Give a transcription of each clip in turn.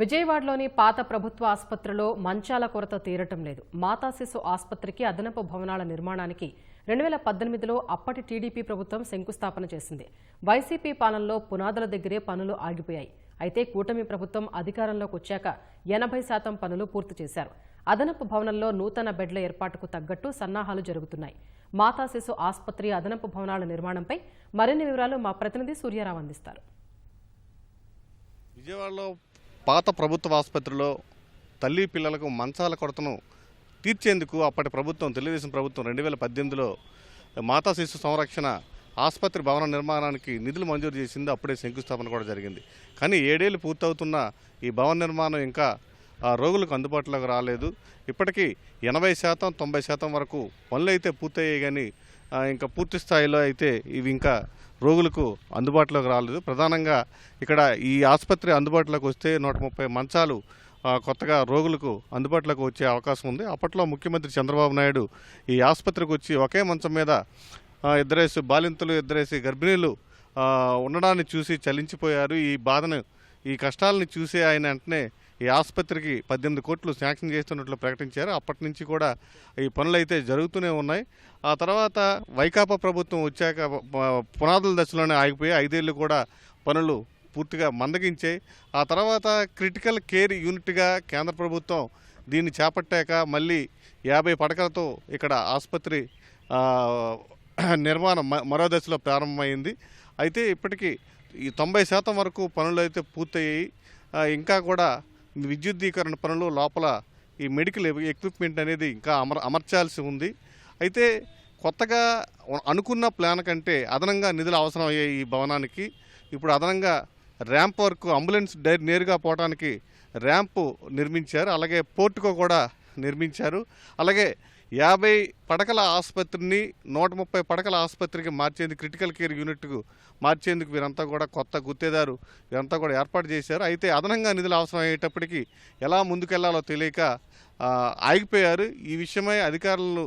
విజయవాడలోని పాత ప్రభుత్వ ఆసుపత్రిలో మంచాల కొరత తీరటం లేదు. మాతా శిశు ఆసుపత్రికి అదనపు భవనాల నిర్మాణానికి రెండు వేల పద్దెనిమిదిలో అప్పటి టీడీపీ ప్రభుత్వం శంకుస్థాపన చేసింది. వైసీపీ పాలనలో పునాదుల దగ్గరే పనులు ఆగిపోయాయి. అయితే కూటమి ప్రభుత్వం అధికారంలోకి వచ్చాక ఎనభై శాతం పనులు పూర్తి చేశారు. అదనపు భవనంలో నూతన బెడ్ల ఏర్పాటుకు తగ్గట్టు సన్నాహాలు జరుగుతున్నాయి. మాతా శిశు ఆసుపత్రి అదనపు భవనాల నిర్మాణంపై మరిన్ని వివరాలు మా ప్రతినిధి సూర్యారావు అందిస్తారు. విజయవాడలో పాత ప్రభుత్వ ఆసుపత్రిలో తల్లి పిల్లలకు మంచాల కొరతను తీర్చేందుకు అప్పటి ప్రభుత్వం తెలుగుదేశం ప్రభుత్వం రెండు వేల పద్దెనిమిదిలో మాతా శిశు సంరక్షణ ఆసుపత్రి భవన నిర్మాణానికి నిధులు మంజూరు చేసింది. అప్పుడే శంకుస్థాపన కూడా జరిగింది. కానీ ఏడేళ్ళు పూర్తవుతున్న ఈ భవన నిర్మాణం ఇంకా ఆ, రోగులకు అందుబాటులోకి రాలేదు. ఇప్పటికీ ఎనభై శాతం తొంభై శాతం వరకు పనులు అయితే పూర్తయ్యాయి కానీ ఇంకా పూర్తి స్థాయిలో అయితే ఇవి ఇంకా రోగులకు అందుబాటులోకి రాలేదు. ప్రధానంగా ఇక్కడ ఈ ఆసుపత్రి అందుబాటులోకి వస్తే నూట ముప్పై మంచాలు కొత్తగా రోగులకు అందుబాటులోకి వచ్చే అవకాశం ఉంది. అప్పట్లో ముఖ్యమంత్రి చంద్రబాబు నాయుడు ఈ ఆసుపత్రికి వచ్చి ఒకే మంచం మీద ఇద్దరేసి బాలింతలు ఇద్దరేసి గర్భిణీలు ఉండడాన్ని చూసి చలించిపోయారు. ఈ బాధను ఈ కష్టాలని చూసి ఆయన వెంటనే ఈ ఆసుపత్రికి పద్దెనిమిది కోట్లు శాంక్షన్ చేస్తున్నట్లు ప్రకటించారు. అప్పటి నుంచి కూడా ఈ పనులు అయితే జరుగుతూనే ఉన్నాయి. ఆ తర్వాత వైకాపా ప్రభుత్వం వచ్చాక పునాదుల దశలోనే ఆగిపోయి ఐదేళ్ళు కూడా పనులు పూర్తిగా మందగించాయి. ఆ తర్వాత క్రిటికల్ కేర్ యూనిట్గా కేంద్ర ప్రభుత్వం దీన్ని చేపట్టాక మళ్ళీ యాభై పడకలతో ఇక్కడ ఆసుపత్రి నిర్మాణం మరో దశలో ప్రారంభమైంది. అయితే ఇప్పటికీ ఈ తొంభై శాతం వరకు పనులు అయితే పూర్తయ్యాయి ఇంకా కూడా విద్యుద్దీకరణ పనులు లోపల ఈ మెడికల్ ఎక్విప్మెంట్ అనేది ఇంకా అమర అమర్చాల్సి ఉంది. అయితే కొత్తగా అనుకున్న ప్లాన్ కంటే అదనంగా నిధులు అవసరం అయ్యాయి ఈ భవనానికి ఇప్పుడు అదనంగా ర్యాంప్ వర్క్ అంబులెన్స్ డైర్ నేరుగా పోవడానికి ర్యాంపు నిర్మించారు. అలాగే పోర్టుకో కూడా నిర్మించారు. అలాగే యాభై పడకల ఆసుపత్రిని నూట ముప్పై పడకల ఆసుపత్రికి మార్చేందుకు క్రిటికల్ కేర్ యూనిట్కు మార్చేందుకు వీరంతా కూడా కొత్త గుత్తేదారు వీరంతా కూడా ఏర్పాటు చేశారు. అయితే అదనంగా నిధులు అవసరం అయ్యేటప్పటికీ ఎలా ముందుకెళ్ళాలో తెలియక ఆగిపోయారు. ఈ విషయమై అధికారులు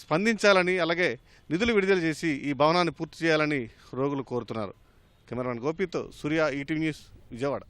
స్పందించాలని అలాగే నిధులు విడుదల చేసి ఈ భవనాన్ని పూర్తి చేయాలని రోగులు కోరుతున్నారు. కెమెరామెన్ గోపితో సూర్య ఈటీవీ న్యూస్ విజయవాడ.